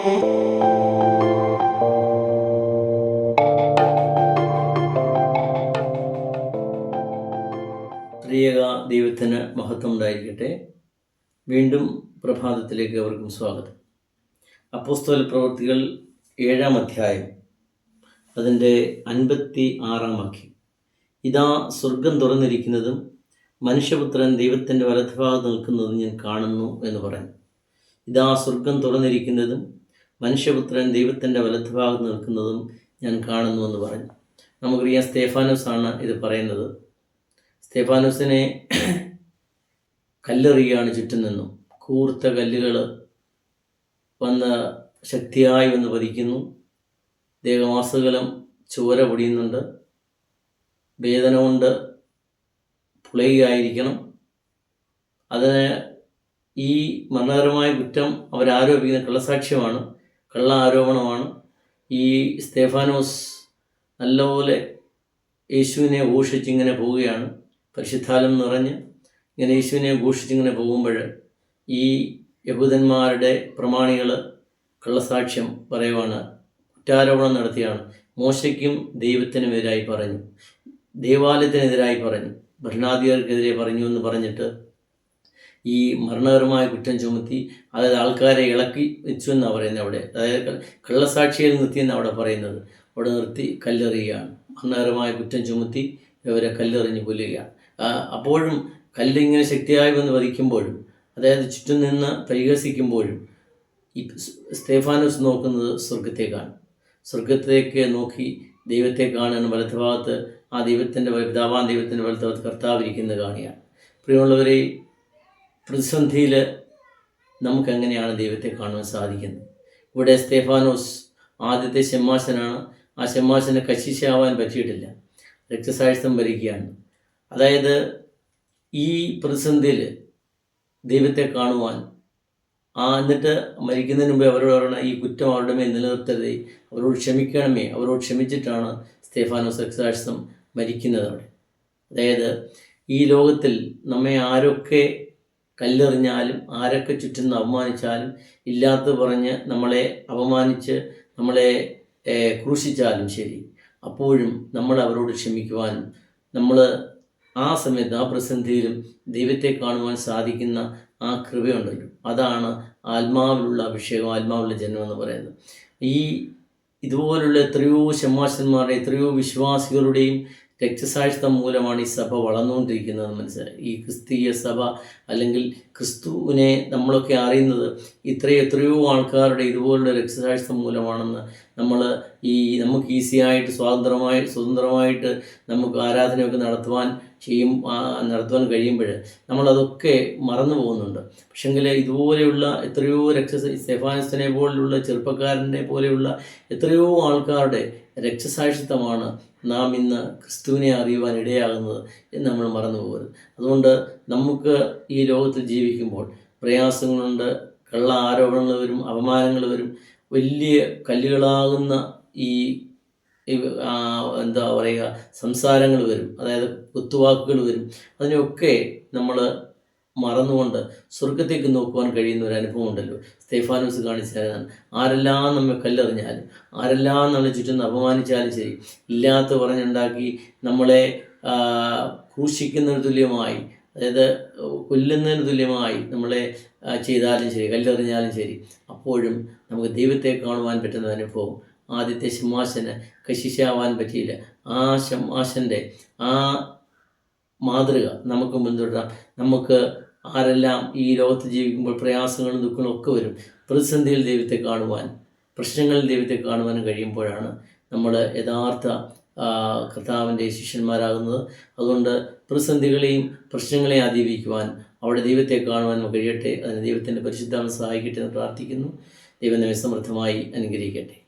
ത്രിയേക ദൈവത്തിന് മഹത്വം ഉണ്ടായിരിക്കട്ടെ വീണ്ടും പ്രഭാതത്തിലേക്ക് അവർക്കും സ്വാഗതം. അപ്പോസ്തോല പ്രവൃത്തികൾ ഏഴാം അധ്യായം അതിന്റെ അൻപത്തി ആറാം വാക്യം. ഇതാ സ്വർഗം തുറന്നിരിക്കുന്നതും മനുഷ്യപുത്രൻ ദൈവത്തിന്റെ വലത്ഭാഗത്ത് നിൽക്കുന്നതും ഞാൻ കാണുന്നു എന്ന് പറഞ്ഞു ഇതാ സ്വർഗം തുറന്നിരിക്കുന്നതും മനുഷ്യപുത്രൻ ദൈവത്തിന്റെ വലത്തുഭാഗത്ത് നിൽക്കുന്നതും ഞാൻ കാണുന്നു എന്ന് പറഞ്ഞു. നമുക്കറിയാം സ്തേഫാനോസ് ആണ് ഇത് പറയുന്നത്. സ്തേഫാനോസിനെ കല്ലെറിയുകയാണ് ചുറ്റും നിന്നും. കൂർത്ത കല്ലുകൾ വന്ന് ശക്തിയായി വന്ന് പതിക്കുന്നു. ദേഹമാസകലം ചോര പൊടിയുന്നുണ്ട്. വേദന കൊണ്ട് പുളയുകയായിരിക്കണം. അതിന് ഈ മരണകരമായ കുറ്റം അവരാരോപിക്കുന്ന കള്ളസാക്ഷ്യമാണ്. കള്ള ആരോപണമാണ് ഈ സ്തേഫാനോസ് നല്ലപോലെ യേശുവിനെ ഘോഷിച്ചിങ്ങനെ പോവുകയാണ്. പരിശുദ്ധാലം നിറഞ്ഞ് ഇങ്ങനെ യേശുവിനെ ഘോഷിച്ചിങ്ങനെ പോകുമ്പോൾ ഈ യഹൂദന്മാരുടെ പ്രമാണികൾ കള്ളസാക്ഷ്യം പറയുവാണ് കുറ്റാരോപണം നടത്തിയാണ്. മോശയ്ക്കും ദൈവത്തിനുമെതിരായി പറഞ്ഞു. ദേവാലയത്തിനെതിരായി പറഞ്ഞു. ഭരണാധികാരിക്കെതിരെ പറഞ്ഞു എന്ന് പറഞ്ഞിട്ട് ഈ മരണകരമായ കുറ്റം ചുമത്തി അതായത് ആൾക്കാരെ ഇളക്കി വെച്ചു എന്നാണ് പറയുന്നത് അവിടെ. അതായത് കള്ളസാക്ഷിയിൽ നിർത്തി എന്നാണ് അവിടെ പറയുന്നത്. അവിടെ നിർത്തി കല്ലെറിയുകയാണ്. മരണകരമായ കുറ്റം ചുമത്തി ഇവരെ കല്ലെറിഞ്ഞ് കൊല്ലുകയാണ്. അപ്പോഴും കല്ലിങ്ങനെ ശക്തിയായി വന്ന് വധിക്കുമ്പോഴും അതായത് ചുറ്റും നിന്ന് പരിഹസിക്കുമ്പോഴും ഈ സ്തേഫാനോസ് നോക്കുന്നത് സ്വർഗത്തേക്കാണ് സ്വർഗത്തേക്ക് നോക്കി ദൈവത്തെ കാണാൻ വലതുഭാഗത്ത് ആ ദൈവത്തിന്റെ പിതാവാൻ ദൈവത്തിന്റെ വലതുഭാഗത്ത് കർത്താവ് ഇരിക്കുന്നത് കാണുകയാണ് പ്രിയമുള്ളവരെ പ്രതിസന്ധിയിൽ നമുക്കെങ്ങനെയാണ് ദൈവത്തെ കാണുവാൻ സാധിക്കുന്നത്? ഇവിടെ സ്തേഫാനോസ് ആദ്യത്തെ ഷെമ്മാശനാണ്. ആ ഷെമ്മാശനെ കശിശാവാൻ പറ്റിയിട്ടില്ല. രക്തസാക്ഷിത്വം വരികയാണ്. അതായത് ഈ പ്രതിസന്ധിയിൽ ദൈവത്തെ കാണുവാൻ ആ എന്നിട്ട് മരിക്കുന്നതിന് മുമ്പേ അവരോട് പറയണം ഈ കുറ്റം അവരുടെ മേൽ നിലനിർത്തരുതേ അവരോട് ക്ഷമിക്കണമേ അവരോട് ക്ഷമിച്ചിട്ടാണ് സ്തേഫാനോസ് രക്തസാക്ഷിത്വം മരിക്കുന്നത് അവിടെ. അതായത് ഈ ലോകത്തിൽ നമ്മെ ആരൊക്കെ കല്ലെറിഞ്ഞാലും ആരൊക്കെ ചുറ്റും അപമാനിച്ചാലും ഇല്ലാത്ത പറഞ്ഞ് നമ്മളെ അപമാനിച്ച് നമ്മളെ ക്രൂശിച്ചാലും ശരി. അപ്പോഴും നമ്മൾ അവരോട് ക്ഷമിക്കുവാനും നമ്മൾ ആ സമയത്ത് ആ പ്രതിസന്ധിയിലും ദൈവത്തെ കാണുവാൻ സാധിക്കുന്ന ആ കൃപയുണ്ടല്ലോ. അതാണ് ആത്മാവിലുള്ള അഭിഷേകം ആത്മാവിലുള്ള ജന്മം എന്ന് പറയുന്നത്. ഈ ഇതുപോലുള്ള എത്രയോ ശമാശന്മാരുടെ എത്രയോ വിശ്വാസികളുടെയും രക്തസാക്ഷിത്വം മൂലമാണ് ഈ സഭ വളർന്നുകൊണ്ടിരിക്കുന്നത് മനസ്സിലായി? ഈ ക്രിസ്തീയ സഭ അല്ലെങ്കിൽ ക്രിസ്തുവിനെ നമ്മളൊക്കെ അറിയുന്നത് ഇത്രയും എത്രയോ ആൾക്കാരുടെ ഇതുപോലുള്ള രക്തസാക്ഷിത്വം മൂലമാണെന്ന് നമ്മൾ ഈ നമുക്ക് ഈസിയായിട്ട് സ്വാതന്ത്ര്യമായി സ്വതന്ത്രമായിട്ട് നമുക്ക് ആരാധനയൊക്കെ നടത്തുവാൻ ചെയ്യും നടത്തുവാൻ കഴിയുമ്പോൾ നമ്മളതൊക്കെ മറന്നു പോകുന്നുണ്ട്. പക്ഷെങ്കിൽ ഇതുപോലെയുള്ള എത്രയോ രക്ത സെഫാനസിനെ പോലുള്ള ചെറുപ്പക്കാരനെ പോലെയുള്ള എത്രയോ ആൾക്കാരുടെ രക്ഷസാക്ഷിത്വമാണ് നാം ഇന്ന് ക്രിസ്തുവിനെ അറിയുവാൻ ഇടയാകുന്നത് എന്ന് നമ്മൾ മറന്നു പോകരുത്. അതുകൊണ്ട് നമുക്ക് ഈ ലോകത്തിൽ ജീവിക്കുമ്പോൾ പ്രയാസങ്ങളുണ്ട് കള്ള ആരോപണങ്ങൾ വരും അപമാനങ്ങൾ വരും വലിയ കല്ലുകളാകുന്ന ഈ എന്താ പറയുക സംസാരങ്ങൾ വരും. അതായത് കുത്തുവാക്കുകൾ വരും. അതിനൊക്കെ നമ്മൾ മറന്നുകൊണ്ട് സ്വർഗത്തേക്ക് നോക്കുവാൻ കഴിയുന്ന ഒരു അനുഭവം ഉണ്ടല്ലോ. സ്തേഫാനോസ് കാണിച്ചാലാണ് ആരെല്ലാം നമ്മെ കല്ലെറിഞ്ഞാലും ആരെല്ലാം നമ്മളെ ചുറ്റും അപമാനിച്ചാലും ശരി ഇല്ലാത്ത പറഞ്ഞുണ്ടാക്കി നമ്മളെ ക്രൂശിക്കുന്നതിന് തുല്യമായി അതായത് കൊല്ലുന്നതിന് തുല്യമായി നമ്മളെ ചെയ്താലും ശരി കല്ലെറിഞ്ഞാലും ശരി അപ്പോഴും നമുക്ക് ദൈവത്തെ കാണുവാൻ പറ്റുന്ന അനുഭവം ആദ്യത്തെ ശിംഹാശന് കശിശാവാൻ പറ്റിയില്ല. ആ ശിംഹാശന്റെ ആ മാതൃക നമുക്ക് പിന്തുടരാം നമുക്ക് ആരെല്ലാം ഈ ലോകത്ത് ജീവിക്കുമ്പോൾ പ്രയാസങ്ങളും ദുഃഖങ്ങളും ഒക്കെ വരും. പ്രതിസന്ധിയിൽ ദൈവത്തെ കാണുവാൻ പ്രശ്നങ്ങളിൽ ദൈവത്തെ കാണുവാനും കഴിയുമ്പോഴാണ് നമ്മൾ യഥാർത്ഥ കർത്താവിന്റെ ശിഷ്യന്മാരാകുന്നത്. അതുകൊണ്ട് പ്രതിസന്ധികളെയും പ്രശ്നങ്ങളെയും അതിജീവിക്കുവാൻ അവിടെ ദൈവത്തെ കാണുവാൻ കഴിയട്ടെ. അതിന് ദൈവത്തിന്റെ പരിശുദ്ധാമം സഹായിക്കട്ടെ എന്ന് പ്രാർത്ഥിക്കുന്നു. ദൈവം നമ്മെ സമൃദ്ധമായി അനുഗ്രഹിക്കട്ടെ.